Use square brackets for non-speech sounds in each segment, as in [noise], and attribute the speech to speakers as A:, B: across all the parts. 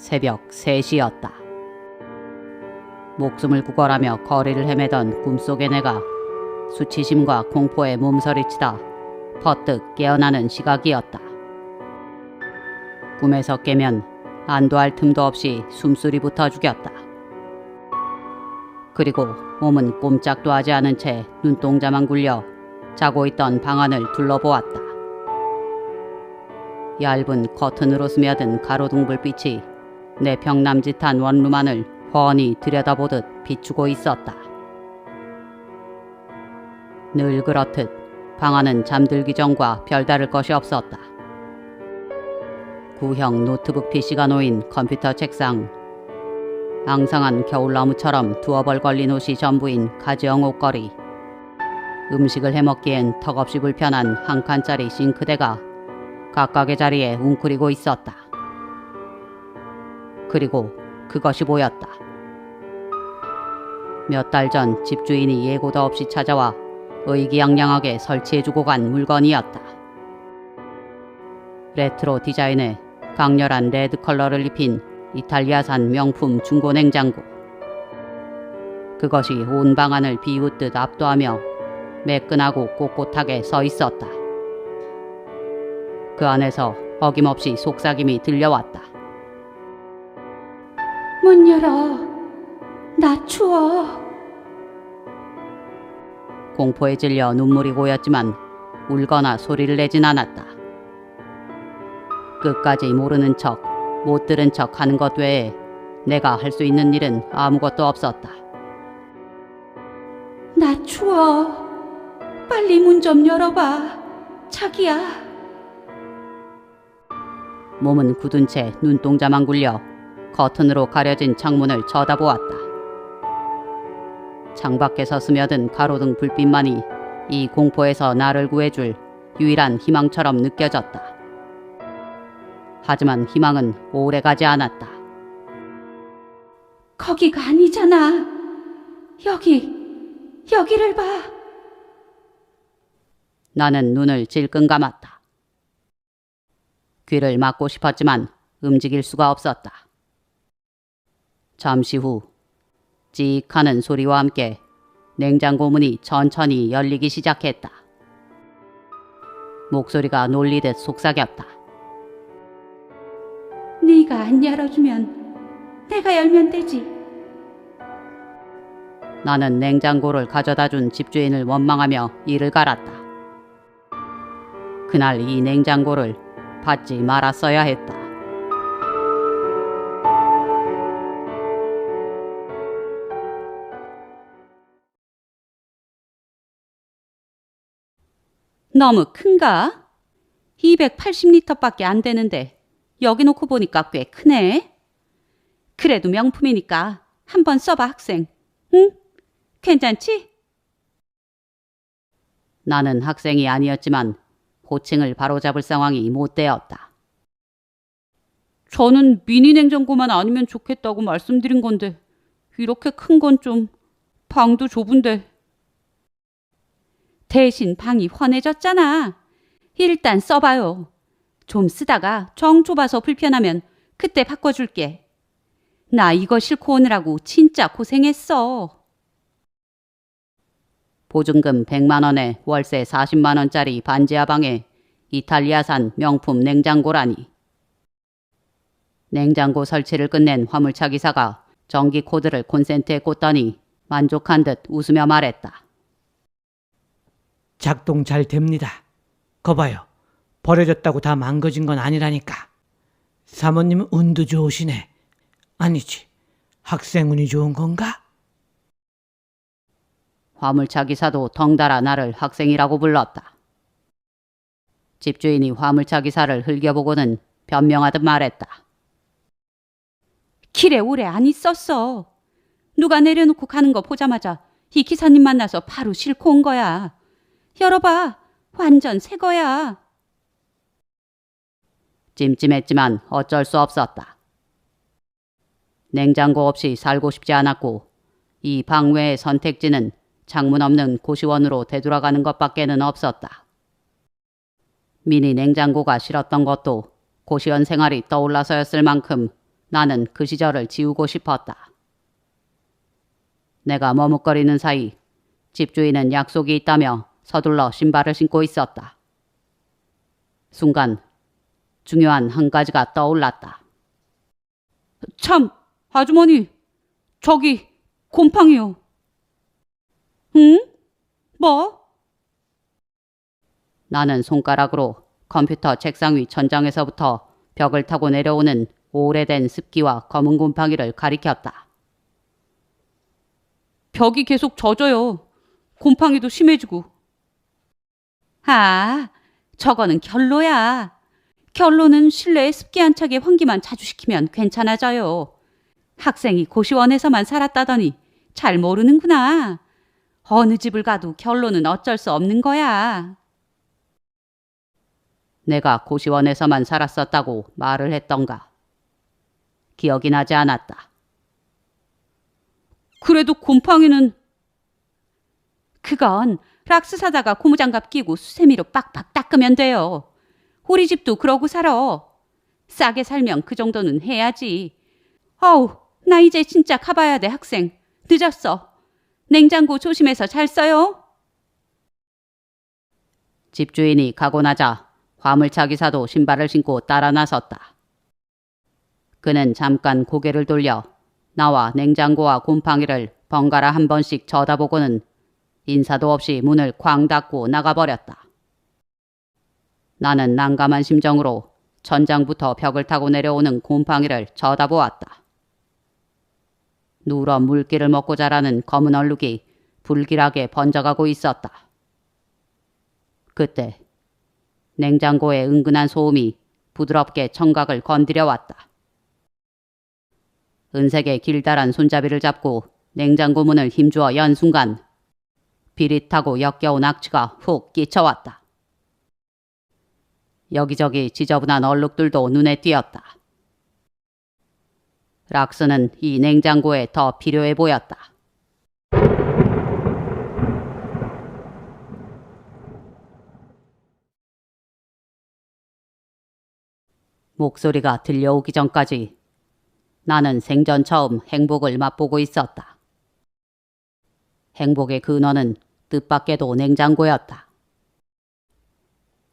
A: 새벽 3시였다. 목숨을 구걸하며 거리를 헤매던 꿈속의 내가 수치심과 공포에 몸서리치다 퍼뜩 깨어나는 시각이었다. 꿈에서 깨면 안도할 틈도 없이 숨소리부터 죽였다. 그리고 몸은 꼼짝도 하지 않은 채 눈동자만 굴려 자고 있던 방안을 둘러보았다. 얇은 커튼으로 스며든 가로등 불빛이 내 평남짓한 원룸안을 훤히 들여다보듯 비추고 있었다. 늘 그렇듯 방안은 잠들기 전과 별다를 것이 없었다. 구형 노트북 PC가 놓인 컴퓨터 책상, 앙상한 겨울나무처럼 두어 벌 걸린 옷이 전부인 가지형 옷걸이, 음식을 해먹기엔 턱없이 불편한 한 칸짜리 싱크대가 각각의 자리에 웅크리고 있었다. 그리고 그것이 보였다. 몇 달 전 집주인이 예고도 없이 찾아와 의기양양하게 설치해주고 간 물건이었다. 레트로 디자인의 강렬한 레드 컬러를 입힌 이탈리아산 명품 중고 냉장고. 그것이 온 방안을 비웃듯 압도하며 매끈하고 꼿꼿하게 서 있었다. 그 안에서 어김없이 속삭임이 들려왔다.
B: 문 열어. 나 추워.
A: 공포에 질려 눈물이 고였지만 울거나 소리를 내진 않았다. 끝까지 모르는 척, 못 들은 척 하는 것 외에 내가 할 수 있는 일은 아무것도 없었다.
B: 나 추워. 빨리 문 좀 열어봐. 자기야.
A: 몸은 굳은 채 눈동자만 굴려 커튼으로 가려진 창문을 쳐다보았다. 창밖에서 스며든 가로등 불빛만이 이 공포에서 나를 구해줄 유일한 희망처럼 느껴졌다. 하지만 희망은 오래 가지 않았다.
B: 거기가 아니잖아. 여기, 여기를 봐.
A: 나는 눈을 질끈 감았다. 귀를 막고 싶었지만 움직일 수가 없었다. 잠시 후 찍 하는 소리와 함께 냉장고 문이 천천히 열리기 시작했다. 목소리가 놀리듯 속삭였다.
B: 네가 안 열어주면 내가 열면 되지.
A: 나는 냉장고를 가져다 준 집주인을 원망하며 이를 갈았다. 그날 이 냉장고를 받지 말았어야 했다.
B: 너무 큰가? 280리터밖에 안 되는데 여기 놓고 보니까 꽤 크네. 그래도 명품이니까 한번 써봐 학생. 응? 괜찮지?
A: 나는 학생이 아니었지만 호칭을 바로잡을 상황이 못 되었다.
B: 저는 미니 냉장고만 아니면 좋겠다고 말씀드린 건데 이렇게 큰 건 좀 방도 좁은데 대신 방이 환해졌잖아. 일단 써봐요. 좀 쓰다가 정 좁아서 불편하면 그때 바꿔줄게. 나 이거 싣고 오느라고 진짜 고생했어.
A: 보증금 100만 원에 월세 40만 원짜리 반지 하 방에 이탈리아산 명품 냉장고라니. 냉장고 설치를 끝낸 화물차 기사가 전기 코드를 콘센트에 꽂더니 만족한 듯 웃으며 말했다.
C: 작동 잘 됩니다. 거봐요. 버려졌다고 다 망가진 건 아니라니까. 사모님 운도 좋으시네. 아니지. 학생 운이 좋은 건가?
A: 화물차 기사도 덩달아 나를 학생이라고 불렀다. 집주인이 화물차 기사를 흘겨보고는 변명하듯 말했다.
B: 길에 오래 안 있었어. 누가 내려놓고 가는 거 보자마자 이 기사님 만나서 바로 싣고 온 거야. 열어봐. 완전 새 거야.
A: 찜찜했지만 어쩔 수 없었다. 냉장고 없이 살고 싶지 않았고 이 방외의 선택지는 창문 없는 고시원으로 되돌아가는 것밖에는 없었다. 미니 냉장고가 싫었던 것도 고시원 생활이 떠올라서였을 만큼 나는 그 시절을 지우고 싶었다. 내가 머뭇거리는 사이 집주인은 약속이 있다며 서둘러 신발을 신고 있었다. 순간 중요한 한 가지가 떠올랐다.
B: 참, 아주머니, 저기 곰팡이요. 응? 뭐?
A: 나는 손가락으로 컴퓨터 책상 위 천장에서부터 벽을 타고 내려오는 오래된 습기와 검은 곰팡이를 가리켰다.
B: 벽이 계속 젖어요. 곰팡이도 심해지고. 아, 저거는 결로야. 결로는 실내에 습기 안 차게 환기만 자주 시키면 괜찮아져요. 학생이 고시원에서만 살았다더니 잘 모르는구나. 어느 집을 가도 결로는 어쩔 수 없는 거야.
A: 내가 고시원에서만 살았었다고 말을 했던가. 기억이 나지 않았다.
B: 그래도 곰팡이는 그건 락스 사다가 고무장갑 끼고 수세미로 빡빡 닦으면 돼요. 우리 집도 그러고 살아. 싸게 살면 그 정도는 해야지. 어우, 나 이제 진짜 가봐야 돼, 학생. 늦었어. 냉장고 조심해서 잘 써요.
A: 집주인이 가고 나자 화물차 기사도 신발을 신고 따라 나섰다. 그는 잠깐 고개를 돌려 나와 냉장고와 곰팡이를 번갈아 한 번씩 쳐다보고는 인사도 없이 문을 쾅 닫고 나가버렸다. 나는 난감한 심정으로 천장부터 벽을 타고 내려오는 곰팡이를 쳐다보았다. 누런 물기를 먹고 자라는 검은 얼룩이 불길하게 번져가고 있었다. 그때 냉장고의 은근한 소음이 부드럽게 청각을 건드려 왔다. 은색의 길다란 손잡이를 잡고 냉장고 문을 힘주어 연 순간 비릿하고 역겨운 악취가 훅 끼쳐왔다. 여기저기 지저분한 얼룩들도 눈에 띄었다. 락스는 이 냉장고에 더 필요해 보였다. 목소리가 들려오기 전까지 나는 생전 처음 행복을 맛보고 있었다. 행복의 근원은 뜻밖에도 냉장고였다.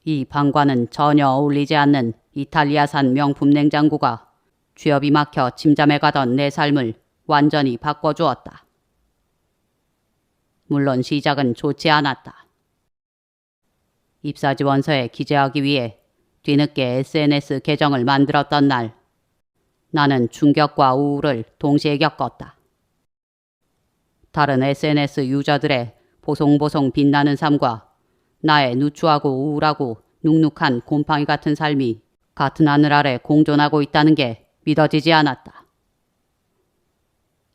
A: 이 방과는 전혀 어울리지 않는 이탈리아산 명품 냉장고가 취업이 막혀 침잠해 가던 내 삶을 완전히 바꿔주었다. 물론 시작은 좋지 않았다. 입사 지원서에 기재하기 위해 뒤늦게 SNS 계정을 만들었던 날, 나는 충격과 우울을 동시에 겪었다. 다른 SNS 유저들의 보송보송 빛나는 삶과 나의 누추하고 우울하고 눅눅한 곰팡이 같은 삶이 같은 하늘 아래 공존하고 있다는 게 믿어지지 않았다.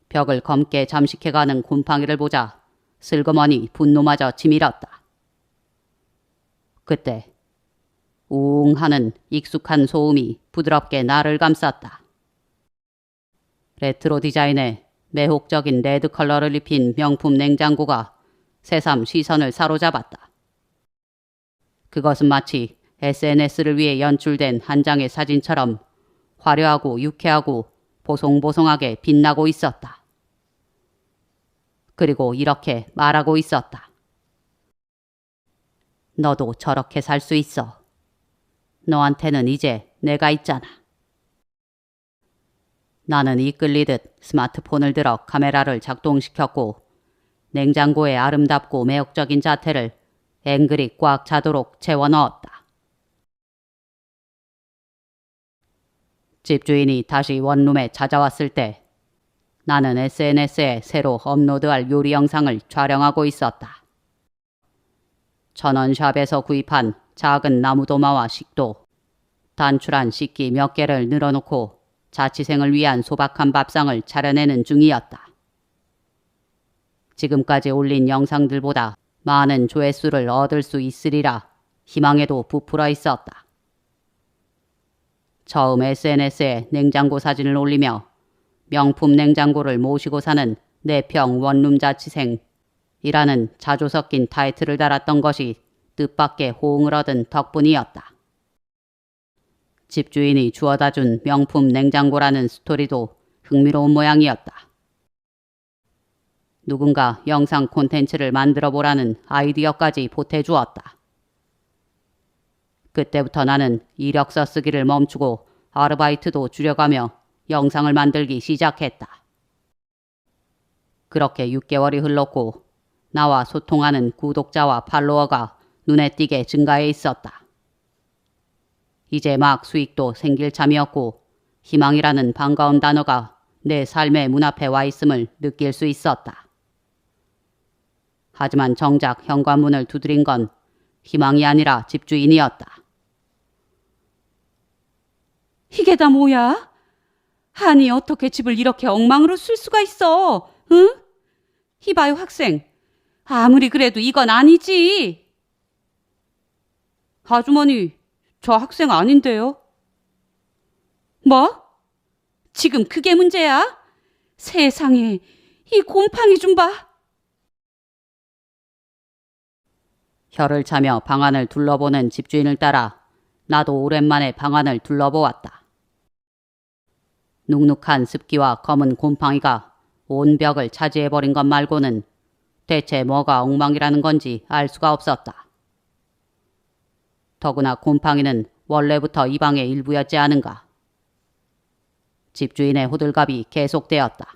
A: 벽을 검게 잠식해가는 곰팡이를 보자 슬그머니 분노마저 치밀었다. 그때 우웅 하는 익숙한 소음이 부드럽게 나를 감쌌다. 레트로 디자인의 매혹적인 레드 컬러를 입힌 명품 냉장고가 새삼 시선을 사로잡았다. 그것은 마치 SNS를 위해 연출된 한 장의 사진처럼 화려하고 유쾌하고 보송보송하게 빛나고 있었다. 그리고 이렇게 말하고 있었다. 너도 저렇게 살 수 있어. 너한테는 이제 내가 있잖아. 나는 이끌리듯 스마트폰을 들어 카메라를 작동시켰고 냉장고의 아름답고 매혹적인 자태를 앵글이 꽉 차도록 채워 넣었다. 집주인이 다시 원룸에 찾아왔을 때 나는 SNS에 새로 업로드할 요리 영상을 촬영하고 있었다. 천원샵에서 구입한 작은 나무도마와 식도, 단출한 식기 몇 개를 늘어놓고 자취생을 위한 소박한 밥상을 차려내는 중이었다. 지금까지 올린 영상들보다 많은 조회수를 얻을 수 있으리라 희망에도 부풀어 있었다. 처음 SNS에 냉장고 사진을 올리며 명품 냉장고를 모시고 사는 내평 원룸 자취생이라는 자주 섞인 타이틀을 달았던 것이 뜻밖의 호응을 얻은 덕분이었다. 집주인이 주워다 준 명품 냉장고라는 스토리도 흥미로운 모양이었다. 누군가 영상 콘텐츠를 만들어 보라는 아이디어까지 보태주었다. 그때부터 나는 이력서 쓰기를 멈추고 아르바이트도 줄여가며 영상을 만들기 시작했다. 그렇게 6개월이 흘렀고 나와 소통하는 구독자와 팔로워가 눈에 띄게 증가해 있었다. 이제 막 수익도 생길 참이었고 희망이라는 반가운 단어가 내 삶의 문 앞에 와 있음을 느낄 수 있었다. 하지만 정작 현관문을 두드린 건 희망이 아니라 집주인이었다.
B: 이게 다 뭐야? 아니 어떻게 집을 이렇게 엉망으로 쓸 수가 있어? 응? 이봐요 학생. 아무리 그래도 이건 아니지. 아주머니, 저 학생 아닌데요. 뭐? 지금 그게 문제야? 세상에 이 곰팡이 좀 봐.
A: 혀를 차며 방안을 둘러보는 집주인을 따라 나도 오랜만에 방안을 둘러보았다. 눅눅한 습기와 검은 곰팡이가 온 벽을 차지해버린 것 말고는 대체 뭐가 엉망이라는 건지 알 수가 없었다. 더구나 곰팡이는 원래부터 이 방의 일부였지 않은가. 집주인의 호들갑이 계속되었다.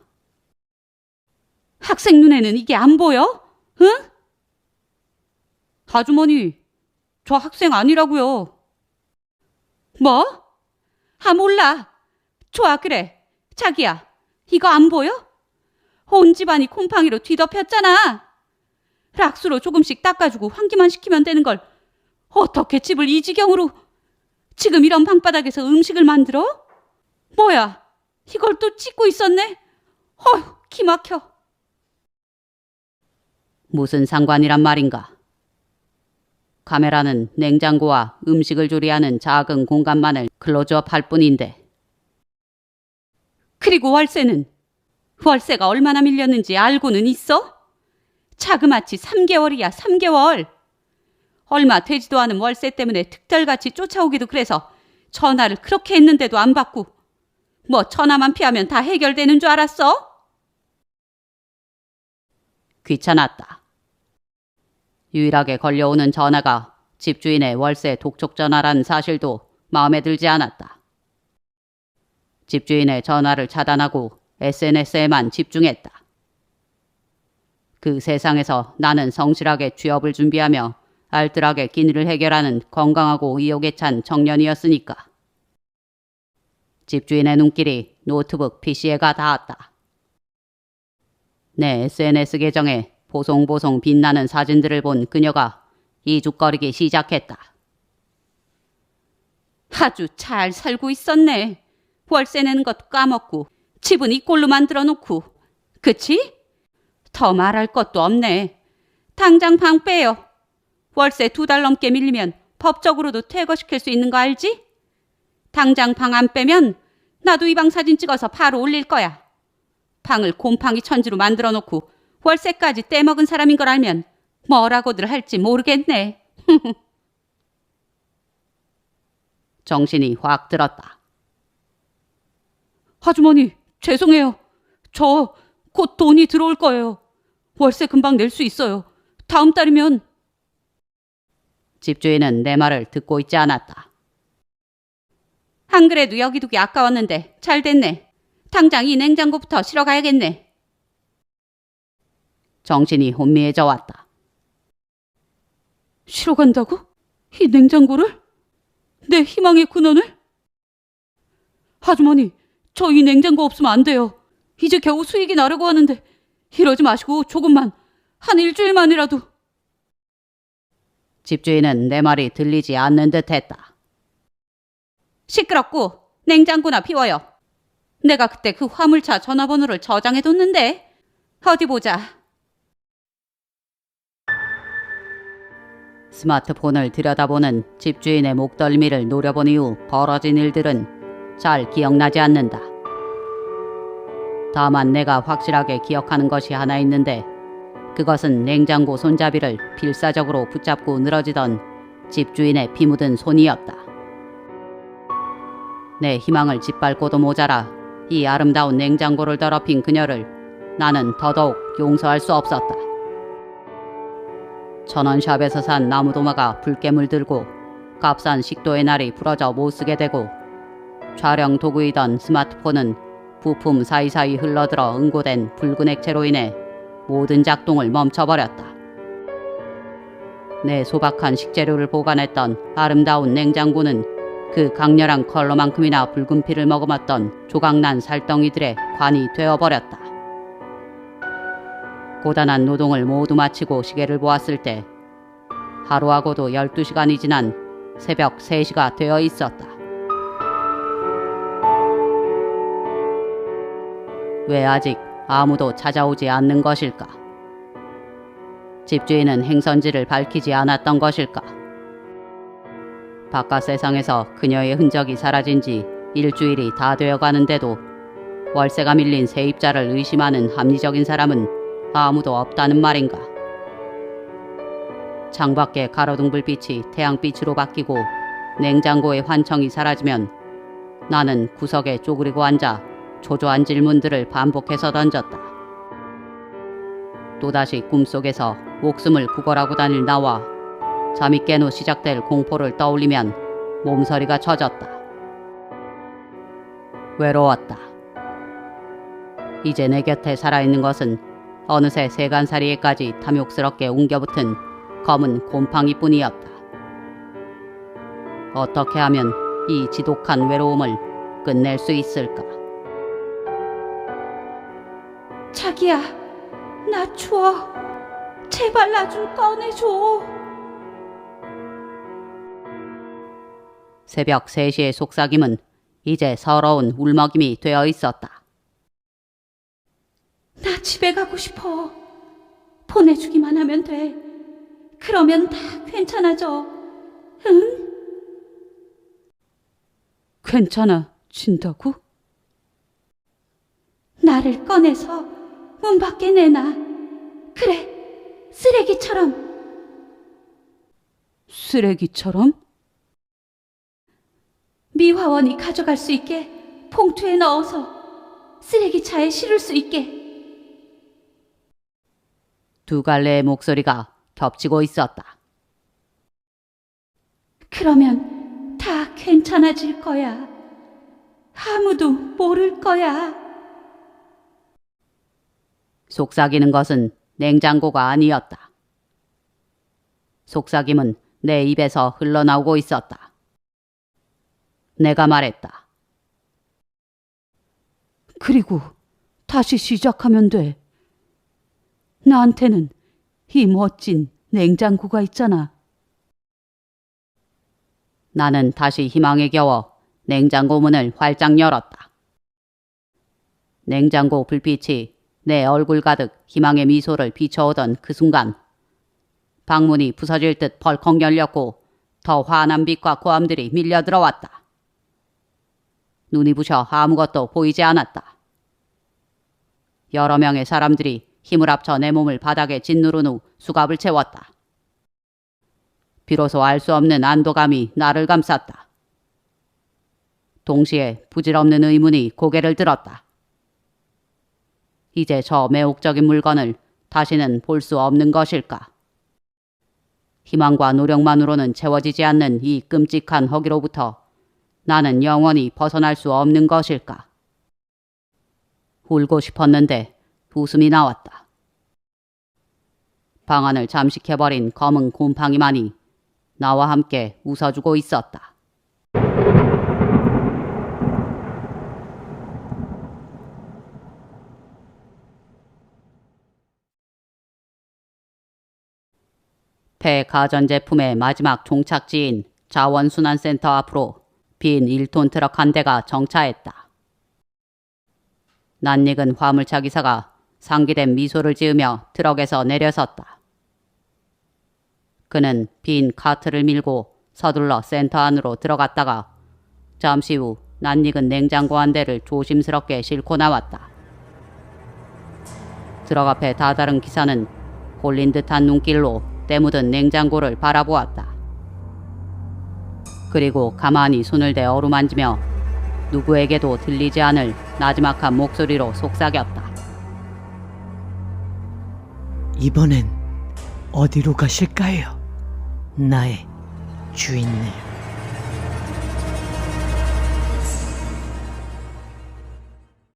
B: 학생 눈에는 이게 안 보여? 응? 아주머니, 저 학생 아니라고요. 뭐? 아 몰라. 좋아 그래. 자기야, 이거 안 보여? 온 집안이 곰팡이로 뒤덮였잖아. 락스로 조금씩 닦아주고 환기만 시키면 되는 걸 어떻게 집을 이 지경으로 지금 이런 방바닥에서 음식을 만들어? 뭐야? 이걸 또 찍고 있었네? 어휴, 기막혀.
A: 무슨 상관이란 말인가? 카메라는 냉장고와 음식을 조리하는 작은 공간만을 클로즈업 할 뿐인데
B: 그리고 월세는 월세가 얼마나 밀렸는지 알고는 있어? 자그마치 3개월이야, 3개월. 얼마 되지도 않은 월세 때문에 특달같이 쫓아오기도 그래서 전화를 그렇게 했는데도 안 받고 뭐 전화만 피하면 다 해결되는 줄 알았어?
A: 귀찮았다. 유일하게 걸려오는 전화가 집주인의 월세 독촉 전화라는 사실도 마음에 들지 않았다. 집주인의 전화를 차단하고 SNS에만 집중했다. 그 세상에서 나는 성실하게 취업을 준비하며 알뜰하게 기니를 해결하는 건강하고 의욕에 찬 청년이었으니까. 집주인의 눈길이 노트북 PC에가 닿았다. 내 SNS 계정에 보송보송 빛나는 사진들을 본 그녀가 이죽거리기 시작했다.
B: 아주 잘 살고 있었네. 월세 내는 것도 까먹고 집은 이 꼴로 만들어 놓고 그치? 더 말할 것도 없네. 당장 방 빼요. 월세 두 달 넘게 밀리면 법적으로도 퇴거시킬 수 있는 거 알지? 당장 방 안 빼면 나도 이 방 사진 찍어서 바로 올릴 거야. 방을 곰팡이 천지로 만들어 놓고 월세까지 떼먹은 사람인 걸 알면 뭐라고들 할지 모르겠네. [laughs]
A: 정신이 확 들었다.
B: 아주머니, 죄송해요. 저 곧 돈이 들어올 거예요. 월세 금방 낼 수 있어요. 다음 달이면
A: 집주인은 내 말을 듣고 있지 않았다.
B: 안 그래도 여기 두기 아까웠는데 잘 됐네. 당장 이 냉장고부터 실어 가야겠네.
A: 정신이 혼미해져 왔다.
B: 실어 간다고? 이 냉장고를? 내 희망의 근원을? 아주머니, 저 이 냉장고 없으면 안 돼요. 이제 겨우 수익이 나려고 하는데 이러지 마시고 조금만 한 일주일만이라도
A: 집주인은 내 말이 들리지 않는 듯 했다.
B: 시끄럽고 냉장고나 비워요. 내가 그때 그 화물차 전화번호를 저장해뒀는데 어디 보자.
A: 스마트폰을 들여다보는 집주인의 목덜미를 노려본 이후 벌어진 일들은 잘 기억나지 않는다. 다만 내가 확실하게 기억하는 것이 하나 있는데 그것은 냉장고 손잡이를 필사적으로 붙잡고 늘어지던 집주인의 피 묻은 손이었다. 내 희망을 짓밟고도 모자라 이 아름다운 냉장고를 더럽힌 그녀를 나는 더더욱 용서할 수 없었다. 천원샵에서 산 나무도마가 불깨물 들고 값싼 식도의 날이 부러져 못쓰게 되고 촬영 도구이던 스마트폰은 부품 사이사이 흘러들어 응고된 붉은 액체로 인해 모든 작동을 멈춰버렸다. 내 소박한 식재료를 보관했던 아름다운 냉장고는 그 강렬한 컬러만큼이나 붉은 피를 머금었던 조각난 살덩이들의 관이 되어버렸다. 고단한 노동을 모두 마치고 시계를 보았을 때 하루하고도 12시간이 지난 새벽 3시가 되어 있었다. 왜 아직 아무도 찾아오지 않는 것일까? 집주인은 행선지를 밝히지 않았던 것일까? 바깥 세상에서 그녀의 흔적이 사라진 지 일주일이 다 되어 가는데도 월세가 밀린 세입자를 의심하는 합리적인 사람은 아무도 없다는 말인가? 창밖의 가로등 불빛이 태양빛으로 바뀌고 냉장고의 환청이 사라지면 나는 구석에 쪼그리고 앉아 초조한 질문들을 반복해서 던졌다. 또다시 꿈속에서 목숨을 구걸하고 다닐 나와 잠이 깬 후 시작될 공포를 떠올리면 몸서리가 젖었다. 외로웠다. 이제 내 곁에 살아있는 것은 어느새 세간살이에까지 탐욕스럽게 웅겨붙은 검은 곰팡이뿐이었다. 어떻게 하면 이 지독한 외로움을 끝낼 수 있을까?
B: 자기야, 나 추워. 제발 나 좀 꺼내줘.
A: 새벽 3시의 속삭임은 이제 서러운 울먹임이 되어 있었다.
B: 나 집에 가고 싶어. 보내주기만 하면 돼. 그러면 다 괜찮아져. 응?
A: 괜찮아진다고?
B: 나를 꺼내서 문 밖에 내놔. 그래, 쓰레기처럼.
A: 쓰레기처럼?
B: 미화원이 가져갈 수 있게 봉투에 넣어서 쓰레기차에 실을 수 있게.
A: 두 갈래의 목소리가 겹치고 있었다.
B: 그러면 다 괜찮아질 거야. 아무도 모를 거야.
A: 속삭이는 것은 냉장고가 아니었다. 속삭임은 내 입에서 흘러나오고 있었다. 내가 말했다. 그리고 다시 시작하면 돼. 나한테는 이 멋진 냉장고가 있잖아. 나는 다시 희망에 겨워 냉장고 문을 활짝 열었다. 냉장고 불빛이 내 얼굴 가득 희망의 미소를 비춰오던 그 순간 방문이 부서질 듯 벌컥 열렸고 더 환한 빛과 고함들이 밀려 들어왔다. 눈이 부셔 아무것도 보이지 않았다. 여러 명의 사람들이 힘을 합쳐 내 몸을 바닥에 짓누른 후 수갑을 채웠다. 비로소 알 수 없는 안도감이 나를 감쌌다. 동시에 부질없는 의문이 고개를 들었다. 이제 저 매혹적인 물건을 다시는 볼 수 없는 것일까? 희망과 노력만으로는 채워지지 않는 이 끔찍한 허기로부터 나는 영원히 벗어날 수 없는 것일까? 울고 싶었는데 웃음이 나왔다. 방안을 잠식해버린 검은 곰팡이만이 나와 함께 웃어주고 있었다. 폐 가전제품의 마지막 종착지인 자원순환센터 앞으로 빈 1톤 트럭 한 대가 정차했다. 낯익은 화물차 기사가 상기된 미소를 지으며 트럭에서 내려섰다. 그는 빈 카트를 밀고 서둘러 센터 안으로 들어갔다가 잠시 후 낯익은 냉장고 한 대를 조심스럽게 싣고 나왔다. 트럭 앞에 다다른 기사는 홀린 듯한 눈길로 때묻은 냉장고를 바라보았다. 그리고 가만히 손을 대 어루만지며 누구에게도 들리지 않을 나지막한 목소리로 속삭였다.
C: 이번엔 어디로 가실까요? 나의 주인님.